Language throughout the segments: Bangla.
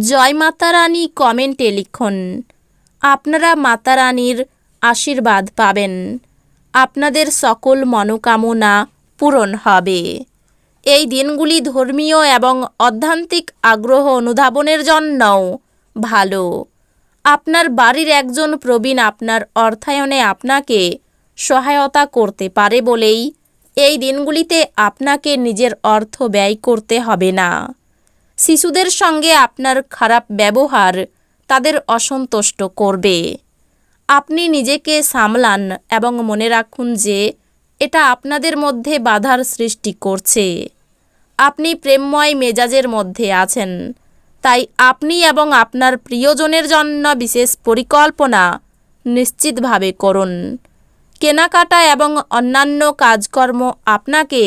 জয় মাতারানী কমেন্টে লিখুন, আপনারা মাতারানীর আশীর্বাদ পাবেন। আপনাদের সকল মনোকামনা পূরণ হবে। এই দিনগুলি ধর্মীয় এবং অধ্যান্তিক আগ্রহ অনুধাবনের জন্যও ভালো। আপনার বাড়ির একজন প্রবীণ আপনার অর্থায়নে আপনাকে সহায়তা করতে পারে বলেই এই দিনগুলিতে আপনাকে নিজের অর্থ ব্যয় করতে হবে না। শিশুদের সঙ্গে আপনার খারাপ ব্যবহার তাদের অসন্তুষ্ট করবে। আপনি নিজেকে সামলান এবং মনে রাখুন যে এটা আপনাদের মধ্যে বাধার সৃষ্টি করছে। আপনি প্রেমময় মেজাজের মধ্যে আছেন, তাই আপনি এবং আপনার প্রিয়জনের জন্য বিশেষ পরিকল্পনা নিশ্চিতভাবে করুন। কেনাকাটা এবং অন্যান্য কাজকর্ম আপনাকে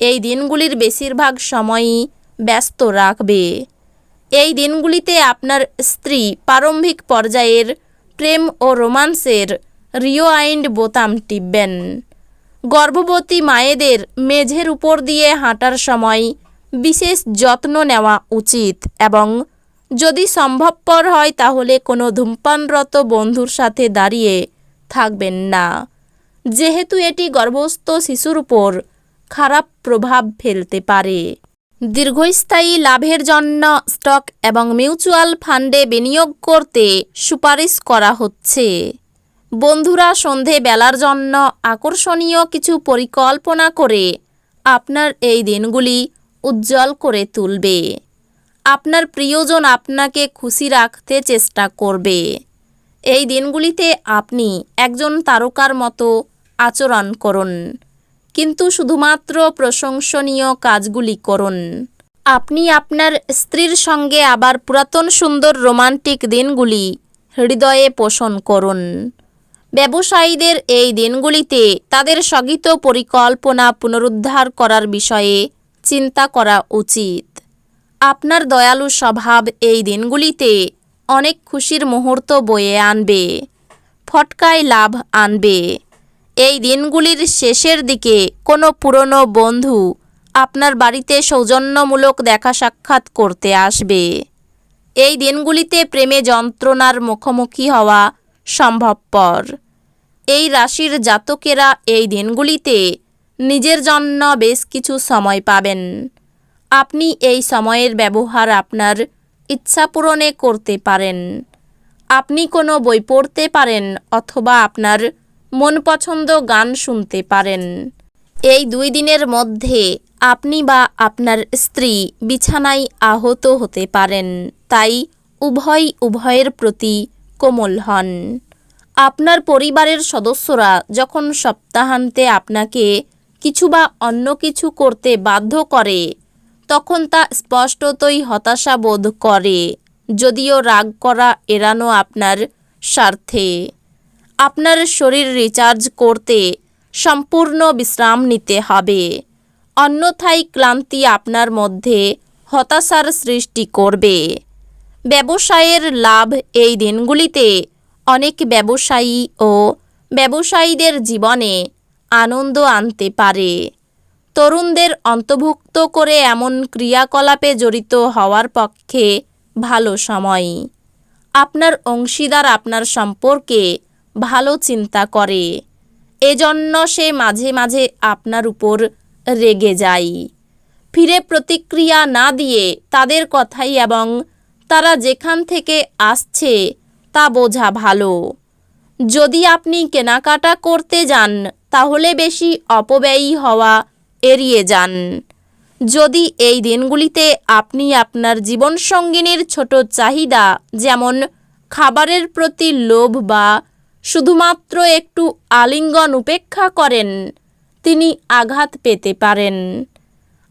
এই দিনগুলির বেশিরভাগ সময়ই ব্যস্ত রাখবে। এই দিনগুলিতে আপনার স্ত্রী প্রারম্ভিক পর্যায়ের প্রেম ও রোমান্সের রিওয়াইন্ড বোতাম টিপবেন। গর্ভবতী মায়েদের মেঝের উপর দিয়ে হাঁটার সময় বিশেষ যত্ন নেওয়া উচিত এবং যদি সম্ভবপর হয় তাহলে কোনো ধূমপানরত বন্ধুর সাথে দাঁড়িয়ে থাকবেন না। যেহেতু এটি গর্ভস্থ শিশুর উপর খারাপ প্রভাব ফেলতে পারে। দীর্ঘস্থায়ী লাভের জন্য স্টক এবং মিউচুয়াল ফান্ডে বিনিয়োগ করতে সুপারিশ করা হচ্ছে। বন্ধুরা, সন্ধে বেলার জন্য আকর্ষণীয় কিছু পরিকল্পনা করে আপনার এই দিনগুলি উজ্জ্বল করে তুলবে। আপনার প্রিয়জন আপনাকে খুশি রাখতে চেষ্টা করবে। এই দিনগুলিতে আপনি একজন তারকার মতো আচরণ করুন। কিন্তু শুধুমাত্র প্রশংসনীয় কাজগুলি করুন। আপনি আপনার স্ত্রীর সঙ্গে আবার পুরাতন সুন্দর রোমান্টিক দিনগুলি হৃদয়ে পোষণ করুন। ব্যবসায়ীদের এই দিনগুলিতে তাদের স্থগিত পরিকল্পনা পুনরুদ্ধার করার বিষয়ে চিন্তা করা উচিত। আপনার দয়ালু স্বভাব এই দিনগুলিতে অনেক খুশির মুহূর্ত বয়ে আনবে, ফটকায় লাভ আনবে। এই দিনগুলির শেষের দিকে কোনো পুরনো বন্ধু আপনার বাড়িতে সৌজন্যমূলক দেখা সাক্ষাৎ করতে আসবে। এই দিনগুলিতে প্রেমে যন্ত্রণার মুখোমুখি হওয়া সম্ভবপর। এই রাশির জাতকেরা এই দিনগুলিতে নিজের জন্য বেশ কিছু সময় পাবেন। আপনি এই সময়ের ব্যবহার আপনার ইচ্ছা পূরণে করতে পারেন। আপনি কোনো বই পড়তে পারেন অথবা আপনার মন পছন্দ গান শুনতে পারেন। এই দুই দিনের মধ্যে আপনি বা আপনার স্ত্রী বিছানায় আহত হতে পারেন, তাই উভয় উভয়ের প্রতি কোমল হন। আপনার পরিবারের সদস্যরা যখন সপ্তাহান্তে আপনাকে কিছু বা অন্য কিছু করতে বাধ্য করে, তখন তা স্পষ্টতই হতাশা বোধ করে, যদিও রাগ করা এড়ানো আপনার স্বার্থে। আপনার শরীর রিচার্জ করতে সম্পূর্ণ বিশ্রাম নিতে হবে। অন্যথায় ক্লান্তি আপনার মধ্যে হতাশার সৃষ্টি করবে। ব্যবসায়ের লাভ এই দিনগুলিতে অনেক ব্যবসায়ী ও ব্যবসায়ীদের জীবনে আনন্দ আনতে পারে। তরুণদের অন্তর্ভুক্ত করে এমন ক্রিয়াকলাপে জড়িত হওয়ার পক্ষে ভালো সময়। আপনার অংশীদার আপনার সম্পর্কে ভালো চিন্তা করে। এজন্য সে মাঝে মাঝে আপনার উপর রেগে যায়। ফিরে প্রতিক্রিয়া না দিয়ে তাদের কথাই এবং তারা যেখান থেকে আসছে তা বোঝা ভালো। যদি আপনি কেনাকাটা করতে যান, তাহলে বেশি অপব্যয়ী হওয়া এড়িয়ে যান। যদি এই দিনগুলিতে আপনি আপনার জীবনসঙ্গিনীর ছোট চাহিদা, যেমন খাবারের প্রতি লোভ বা শুধুমাত্র একটু আলিঙ্গন উপেক্ষা করেন, তিনি আঘাত পেতে পারেন।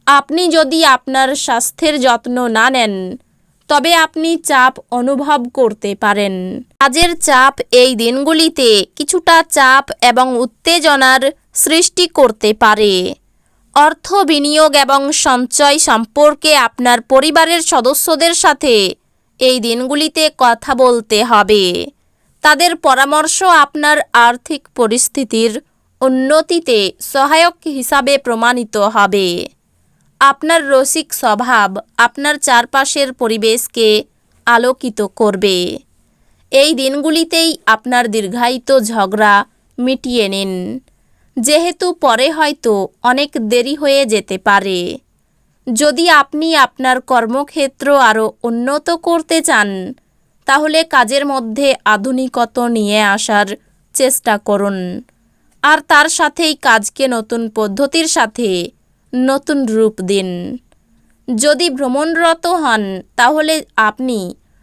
আপনি যদি আপনার স্বাস্থ্যের যত্ন না নেন, তবে আপনি চাপ অনুভব করতে পারেন। কাজের চাপ এই দিনগুলিতে কিছুটা চাপ এবং উত্তেজনার সৃষ্টি করতে পারে। অর্থ বিনিয়োগ এবং সঞ্চয় সম্পর্কে আপনার পরিবারের সদস্যদের সাথে এই দিনগুলিতে কথা বলতে হবে। তাদের পরামর্শ আপনার আর্থিক পরিস্থিতির উন্নতিতে সহায়ক হিসাবে প্রমাণিত হবে। আপনার রসিক স্বভাব আপনার চারপাশের পরিবেশকে আলোকিত করবে। এই দিনগুলিতেই আপনার দীর্ঘায়িত ঝগড়া মিটিয়ে নিন। যেহেতু পরে হয়তো অনেক দেরি হয়ে যেতে পারে। যদি আপনি আপনার কর্মক্ষেত্র আরও উন্নত করতে চান তাহলে কাজের মধ্যে আধুনিকত নিয়ে আসার চেষ্টা করুন। আর তার সাথেই কাজকে নতুন পদ্ধতির সাথে নতুন রূপ দিন। যদি ভ্রমণরত হন, তাহলে আপনি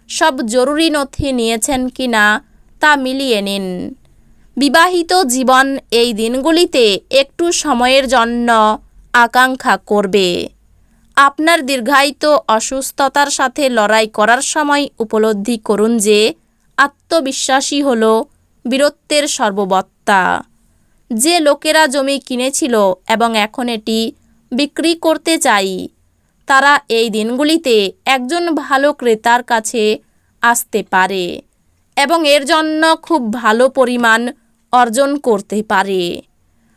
সব জরুরি নথি নিয়েছেন কি না তা মিলিয়ে নিন। বিবাহিত জীবন এই দিনগুলিতে একটু সময়ের জন্য আকাঙ্ক্ষা করবে। আপনার দীর্ঘায়িত অসুস্থতার সাথে লড়াই করার সময় উপলব্ধি করুন যে, আত্মবিশ্বাসী হল বীরত্বের সর্ববত্তা। যে লোকেরা জমি কিনেছিল এবং এখন এটি বিক্রি করতে চাই, তারা এই দিনগুলিতে একজন ভালো ক্রেতার কাছে আসতে পারে এবং এর জন্য খুব ভালো পরিমাণ অর্জন করতে পারে।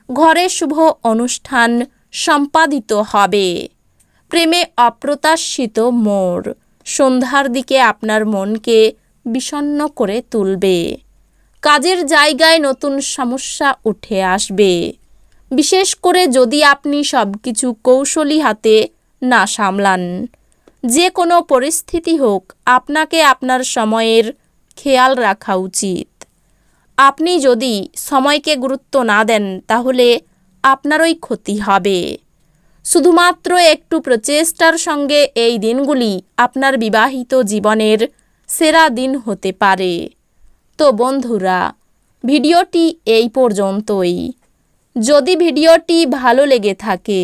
ঘরে শুভ অনুষ্ঠান সম্পাদিত হবে। প্রেমে অপ্রত্যাশিত মোর। সন্ধ্যার দিকে আপনার মনকে বিষণ্ণ করে তুলবে। কাজের জায়গায় নতুন সমস্যা উঠে আসবে। বিশেষ করে যদি আপনি সব কিছু কৌশলী হাতে না সামলান। যে কোনো পরিস্থিতি হোক, আপনাকে আপনার সময়ের খেয়াল রাখা উচিত। আপনি যদি সময়কে গুরুত্ব না দেন, তাহলে আপনারই ক্ষতি হবে। শুধুমাত্র একটু প্রচেষ্টার সঙ্গে এই দিনগুলি আপনার বিবাহিত জীবনের সেরা দিন হতে পারে। তো বন্ধুরা, ভিডিওটি এই পর্যন্তই। যদি ভিডিওটি ভালো লেগে থাকে,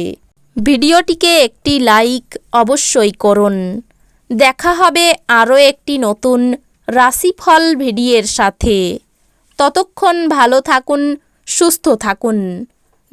ভিডিওটিকে একটি লাইক অবশ্যই করুন। দেখা হবে আরও একটি নতুন রাশিফল ভিডিওর সাথে। ততক্ষণ ভালো থাকুন, সুস্থ থাকুন।